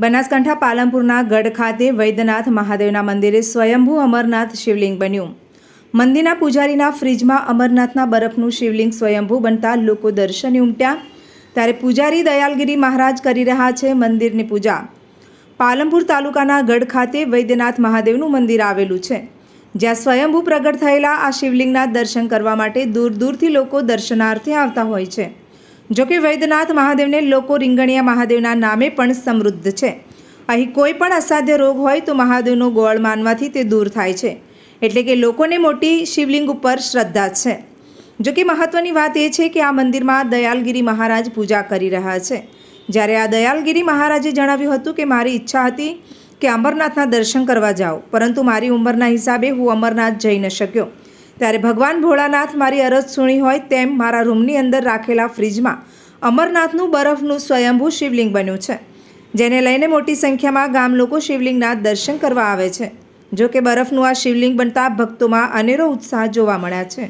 બનાસકાંઠા પાલનપુરના ગઢ ખાતે વૈદ્યનાથ મહાદેવના મંદિરે સ્વયંભૂ અમરનાથ શિવલિંગ બન્યું. મંદિરના પૂજારીના ફ્રીજમાં અમરનાથના બરફનું શિવલિંગ સ્વયંભૂ બનતા લોકો દર્શને ઉમટ્યા. ત્યારે પૂજારી દયાલગીરી મહારાજ કરી રહ્યા છે મંદિરની પૂજા. પાલનપુર તાલુકાના ગઢ ખાતે વૈદ્યનાથ મહાદેવનું મંદિર આવેલું છે. જ્યાં સ્વયંભૂ પ્રગટ થયેલા આ શિવલિંગના દર્શન કરવા માટે દૂર દૂરથી લોકો દર્શનાર્થે આવતા હોય છે. જોકે વૈદ્યનાથ મહાદેવને લોકો રીંગણિયા મહાદેવના નામે પણ સમૃદ્ધ છે. અહીં કોઈ પણ અસાધ્ય રોગ હોય તો મહાદેવનો ગોળ માનવાથી તે દૂર થાય છે. એટલે કે લોકોને મોટી શિવલિંગ ઉપર શ્રદ્ધા છે. જોકે મહત્વની વાત એ છે કે આ મંદિરમાં દયાલગીરી મહારાજ પૂજા કરી રહ્યા છે. જ્યારે આ દયાલગીરી મહારાજે જણાવ્યું હતું કે મારી ઈચ્છા હતી કે અમરનાથના દર્શન કરવા જાઓ, પરંતુ મારી ઉંમરના હિસાબે હું અમરનાથ જઈ ન શક્યો. ત્યારે ભગવાન ભોળાનાથ મારી અરજ સુણી હોય તેમ મારા રૂમની અંદર રાખેલા ફ્રીજમાં અમરનાથનું બરફનું સ્વયંભૂ શિવલિંગ બન્યું છે જેને લઈને મોટી સંખ્યામાં ગામ લોકો શિવલિંગના દર્શન કરવા આવે છે. જો કે બરફનું આ શિવલિંગ બનતા ભક્તોમાં અનેરો ઉત્સાહ જોવા મળ્યા છે.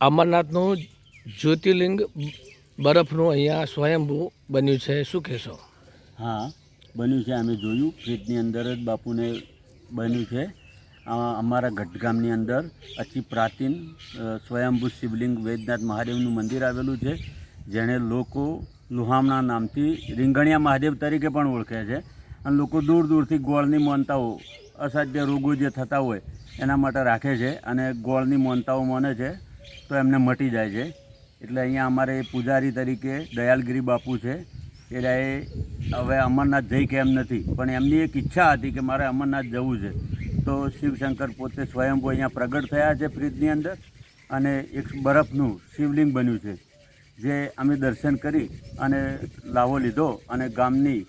અમરનાથનું જ્યોતિર્લિંગ બરફનું અહીંયા સ્વયંભૂ બન્યું છે. શું કહેશો? હા બન્યું છે. અમે જોયું. ફ્રીજની અંદર જ બાપુને બન્યું છે. અમારા ગઢગામની અંદર અતિ પ્રાચીન સ્વયંભૂ શિવલિંગ વૈદ્યનાથ મહાદેવનું મંદિર આવેલું છે, જેણે લોકો લુહામણા નામથી રીંગણિયા મહાદેવ તરીકે પણ ઓળખે છે. અને લોકો દૂર દૂરથી ગોળની મોનતાઓ, અસાધ્ય રોગો જે થતા હોય, એના માટે રાખે છે અને ગોળની મોનતાઓ માને છે, તો એમને મટી જાય છે. એટલે અહીંયા અમારે પૂજારી તરીકે દયાલગીરી બાપુ છે. એટલે એ હવે અમરનાથ જઈ કે એમ નથી? પણ એમની એક ઈચ્છા હતી કે મારે અમરનાથ જવું છે. તો શિવશંકર પોતે સ્વયંભૂ અહીંયા પ્રગટ થયા છે ફ્રીજની અંદર અને એક બરફનું શિવલિંગ બન્યું છે જે અમે દર્શન કરી અને લાવો લીધો અને ગામની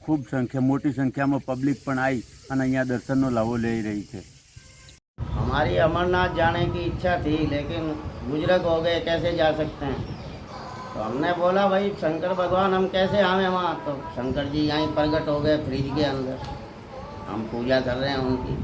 ખૂબ સંખ્યા મોટી સંખ્યામાં પબ્લિક પણ આવી અને અહીંયા દર્શનનો લાવો લઈ રહી છે हमारी अमरनाथ जाने की इच्छा थी लेकिन बुजुर्ग हो गए कैसे जा सकते हैं तो हमने बोला भाई शंकर भगवान हम कैसे आवे वहाँ तो शंकर जी यहीं प्रकट हो गए फ्रिज के अंदर हम पूजा कर रहे हैं उनकी